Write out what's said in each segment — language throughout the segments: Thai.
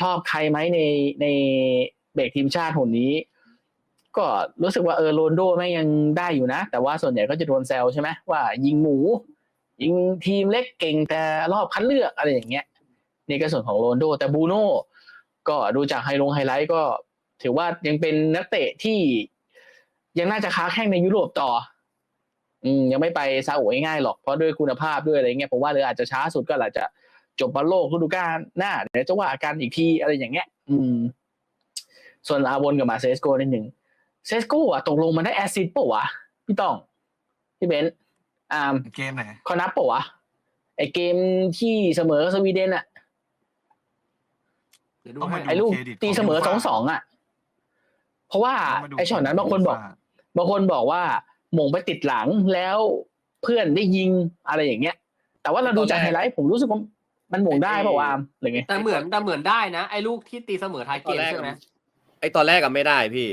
ชอบใครไหมในในเบรกทีมชาติหนนี้ ก็รู้สึกว่าเออโรนโดแม่งยังได้อยู่นะ แต่ว่าส่วนใหญ่ก็จะโดนแซวใช่ไหมว่า ยิงหมู ยิงทีมเล็กเก่งแต่รอบคัดเลือกอะไรอย่างเงี้ยนี่ก็ส่วนของโรนโดแต่บูโน่ก็ดูจากไฮลงไฮไลท์ก็ ถือว่ายังเป็นนักเตะที่ยังน่าจะค้าแข่งในยุโรปต่อ อืมยังไม่ไปซาอุง่ายๆหรอกเพราะด้วยคุณภาพด้วยอะไรเงี้ยผมว่าเลยอาจจะช้าสุดก็อาจจะ จบบอลโลกฤดูกาลหน้าเดี๋ยวจะว่าอาการอีกทีอะไรอย่างเงี้ย อืม ส่วนอาวนกับมาเซสโกนิดหนึ่งเซสโกอะตกลงมันได้แอสซิสต์ปะวะพี่ต้องพี่เบนซ์อ่าเกมไหนเขานับปะวะไอเกมที่เสมอกับสวีเดนอะเดี๋ยวดูต้องให้มาไอลูกเครดิตตีเสมอขสอองงสองอะเพราะว่าต้องมาดูไอช็อตนั้นบางคนบอกว่าบางคนบอกว่าหม่งไปติดหลังแล้วเพื่อนได้ยิงอะไรอย่างเงี้ย แต่ว่าเราดูจากไฮไลท์ผมรู้สึกว่า มันหม่งได้เปล่าวามหรือไงแต่เหมือนแต่เหมือนได้นะไอ้ลูกที่ตีเสมอท้ายเกมใช่ไหมไอตอนแรกก็ไม่ได้พี่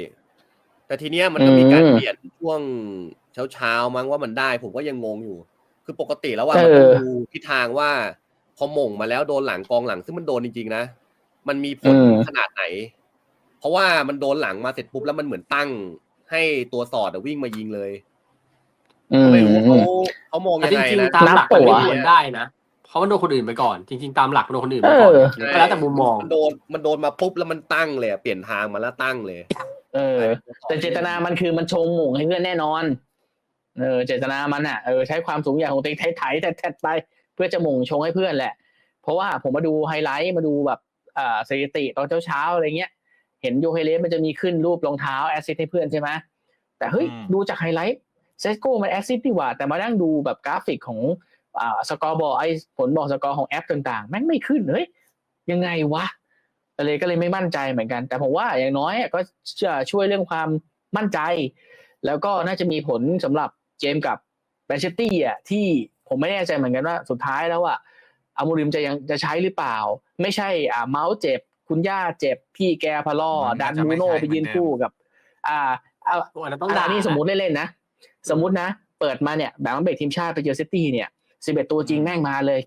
แต่ทีเนี้ยมันก็มีการเปลี่ยนช่วงเช้าเช้าๆมั้งว่ามันได้ ผมก็ยังงงอยู่ คือปกติแล้วว่ามันต้องดูทิศทางว่า พอหม่งมาแล้วโดนหลังกองหลัง ซึ่งมันโดนจริงๆนะมันมีผลขนาดไหน เพราะว่ามันโดนหลังมาเสร็จปุ๊บแล้วมันเหมือนตั้ง ให้ตัวสอดอะวิ่งมายิงเลยอืมไม่รู้เขาเขามองแต่ยังจไงริงนะๆตามหลักนัมันบไม่ปะวะควรได้นะ เพราะมันโดนคนอื่นไปก่อน จริง ๆ ตามหลักมันโดนคนอื่นไปก่อนเออก็แล้วแต่มุมมองมันโดนมันโดนมาปุ๊บแล้วมันตั้งเลยอะเปลี่ยนทางมาแล้วตั้งเลย เออ แต่เจตนามันคือมันชงหม่งให้เพื่อนแน่นอน เออ เจตนามันอะเออใช้ความสูงใหญ่ของตัวเองไถๆแทดๆไป เพื่อจะหม่งชงให้เพื่อนแหละ เพราะว่าผมมาดูไฮไลท์มาดูแบบอ่าสถิติตอนเช้าๆอะไรเงี้ย เห็นโยเฮเลสมันจะมีขึ้นรูปรองเท้าแอสซิสให้เพื่อนใช่ไหมแต่เฮ้ยอืมดูจากไฮไลท์เซสโก้มันแอสซิสดีกว่าแต่มานั่งดูแบบกราฟิกของอ่า สกอร์บอร์ไอผลบอกสกอร์ของแอปต่างๆแม่งไม่ขึ้นเฮ้ยยังไงวะก็เลยก็เลยไม่มั่นใจเหมือนกัน แต่ผมว่าอย่างน้อยก็จะช่วยเรื่องความมั่นใจ แล้วก็น่าจะมีผลสำหรับเกมกับแมนเชสเตอร์อะที่ผมไม่แน่ใจเหมือนกันว่าสุดท้ายแล้วอะอามูริมจะยังจะใช้หรือเปล่า ไม่ใช่อ่าเมาส์เจ็บ คุณย่าเจ็บ พี่แกพะล่อมันดัน่านจะมูไม่โน่ใช่ไปยืนเหมือนเดิมคู่กับ อ่าเอาโอ้ยเราต้องด่าอันนี้สมมติเล่นๆนะ สมมตินะ เปิดมาเนี่ยแบบว่าเบรกทีมชาติไปเจอซิตี้เนี่ย สิบเอ็ดตัวจริงแม่งมาเลย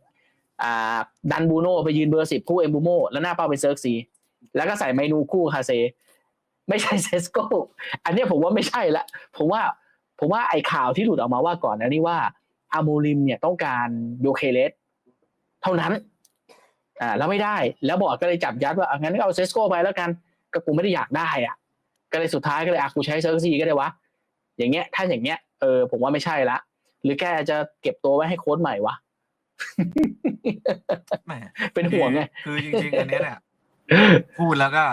อ่า ดันบูโน่ไปยืนเบอร์สิบคู่เอ็มบูโมแล้วหน้าเป้าเป็นเซิร์กซี แล้วก็ใส่เมนูคู่คาเซ ไม่ใช่เซสโกอันนี้ผมว่าไม่ใช่ละ ผมว่า ผมว่าไอ้ข่าวที่หลุดออกมาว่าก่อนนะนี่ว่าอาโมริมเนี่ยต้องการโยเคเลสเท่านั้น อ่า แล้วไม่ได้ แล้วบอร์ดก็เลยจับยัดว่างั้นก็เอาเซสโกไปแล้วกัน ก็กูไม่ได้อยากได้อะ ก็เลยสุดท้ายก็เลยอะกูใช้เซิร์ซีก็ได้วะ อย่างเงี้ย ถ้าอย่างเงี้ย เออ ผมว่าไม่ใช่ละ หรือแกจะเก็บตัวไว้ให้โค้ชใหม่วะแหมเป็นห่วงไงคือจริงๆอันเนี้ยเนี่ยพูดแล้วก็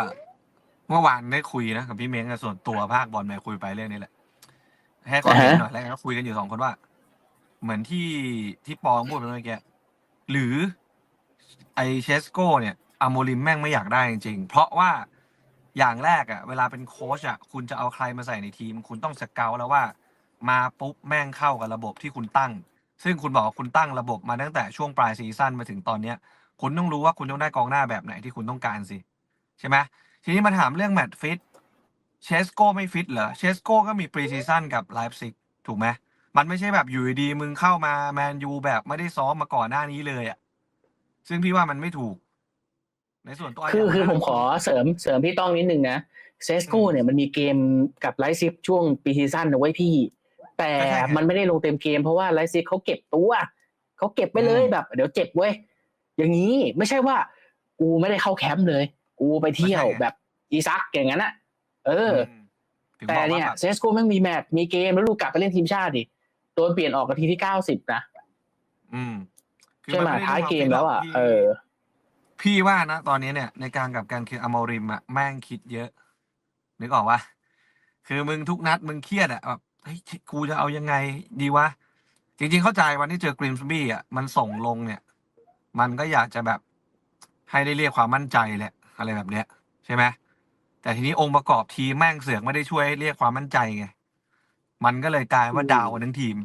เมื่อวานได้คุยนะกับพี่เม้งกับส่วนตัวภาคบอลไปคุยไปเรื่องนี้แหละให้ความเห็นหน่อยแล้วก็คุยกันอยู่สองคนว่า เหมือนที่ที่ปองพูดไปเมื่อกี้หรือ ไอเชสโก้เนี่ยอาโมริมแม่งไม่อยากได้จริงๆ เพราะว่าอย่างแรกอะเวลาเป็นโค้ชอะคุณจะเอาใครมาใส่ในทีม คุณต้องสเกลแล้วว่า มาปุ๊บแม่งเข้ากับระบบที่คุณตั้ง ซึ่งคุณบอกว่าคุณตั้งระบบมาตั้งแต่ช่วงปลายซีซั่นมาถึงตอนเนี้ย คุณต้องรู้ว่าคุณต้องได้กองหน้าแบบไหนที่คุณต้องการสิ ใช่ไหมทีนี้มาถามเรื่องแมตช์ฟิตเชสโก้ไม่ฟิตเหรอเชสโก้ก็มีปรีซีซั่นกับไลฟ์ซิกถูกไหมมันไม่ใช่แบบอยู่ดีๆมึงเข้ามาแมนยูแบบไม่ได้ซ้อมมาก่อนหน้านี้เลยอะ่ะซึ่งพี่ว่ามันไม่ถูก ในส่วนตัวคืออย่างคือผมนั้นขอเสริมเสริมพี่ต้องนิดนึงนะเซสโกอืมเนี่ยมันมีเกมกับไลซิฟช่วงปีซีซั่นนะไว้ยพี่ แต่ก็ใช่ไงมันไม่ได้ลงเต็มเกมเพราะว่าไลซิฟเขาเก็บตัวเขาเก็บไปเลยอืมแบบ เดี๋ยวเจ็บเว้ยอย่างนี้ไม่ใช่ว่า กูไม่ได้เข้าแคมป์เลย กูไปเที่ยวแบบอีซักอย่างนั้นอะเออมถึงแต่บอกว่าเนี่ยแบบเซสโกแม่งมีแมตช์มีเกมแล้วลูกกลับไปเล่นทีมชาติดิโดนเปลี่ยนออกนาทีที่เก้าสิบนะอืมคือใช่ไหมนด้ท้ายเกมฟิตหรแล้วอะพี่เออ พี่ว่านะตอนนี้เนี่ย ในการกับการคืออมอริมอะแม่งคิดเยอะ นึกออกว่า คือมึงทุกนัดมึงเครียดอะแบบ เฮ้ยกูจะเอายังไงดีวะ จริง ๆ เข้าใจวันที่เจอกรีมสบี้อะมันส่งลงเนี่ย มันก็อยากจะแบบให้ได้เรียกความมั่นใจแหละอะไรแบบเนี้ย ใช่ไหมแต่ทีนี้องค์ประกอบทีมแม่งเสือกไม่ได้ช่วยเรียกความมั่นใจไงมันก็เลยกลายว่าอืมดาวกันทั้งทีม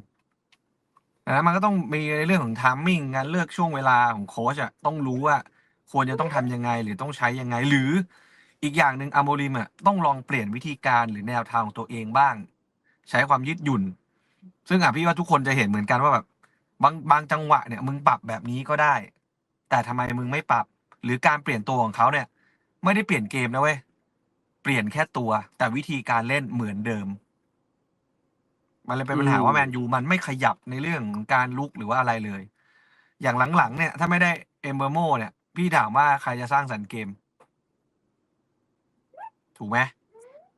นะมันก็ต้องมีในเรื่องของทามมิ่งการเลือกช่วงเวลาของโค้ชอะต้องรู้ว่าควรจะต้องทำยังไงหรือต้องใช้ยังไง หรืออีกอย่างหนึ่งอโมริมอะต้องลองเปลี่ยนวิธีการหรือแนวทางของตัวเองบ้าง ใช้ความยืดหยุ่น ซึ่งอะพี่ว่าทุกคนจะเห็นเหมือนกันว่าแบบ บางบางจังหวะเนี่ย มึงปรับแบบนี้ก็ได้ แต่ทำไมมึงไม่ปรับ หรือการเปลี่ยนตัวของเขาเนี่ย ไม่ได้เปลี่ยนเกมนะเว้ยเปลี่ยนแค่ตัว แต่วิธีการเล่นเหมือนเดิม มันเลยเป็นปัญหาอืมว่าแมนยูมันไม่ขยับในเรื่องของการลุกหรือว่าอะไรเลย อย่างหลังๆเนี่ย ถ้าไม่ได้เอมเบอร์โมเนี่ย พี่ถามว่าใครจะสร้างสรรค์เกม ถูกไหม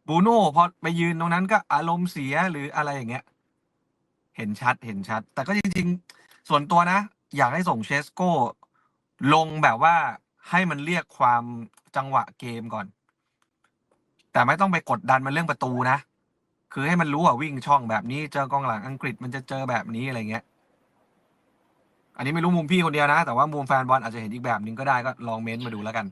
บูโน่พอไปยืนตรงนั้นก็อารมณ์เสียหรืออะไรอย่างเงี้ย เห็นชัดเห็นชัด แต่ก็จริง ๆ ส่วนตัวนะ อยากให้ส่งเชสโก้ ลงแบบว่าให้มันเรียกความจังหวะเกมก่อน แต่ไม่ต้องไปกดดันมันเรื่องประตูนะ คือให้มันรู้ว่าวิ่งช่องแบบนี้เจอกองหลังอังกฤษมันจะเจอแบบนี้อะไรเงี้ย อันนี้ไม่รู้มุมพี่คนเดียวนะ แต่ว่ามุมแฟนบอลอาจจะเห็นอีกแบบนึงก็ได้ก็ลองเม้นต์มาดูแล้วกัน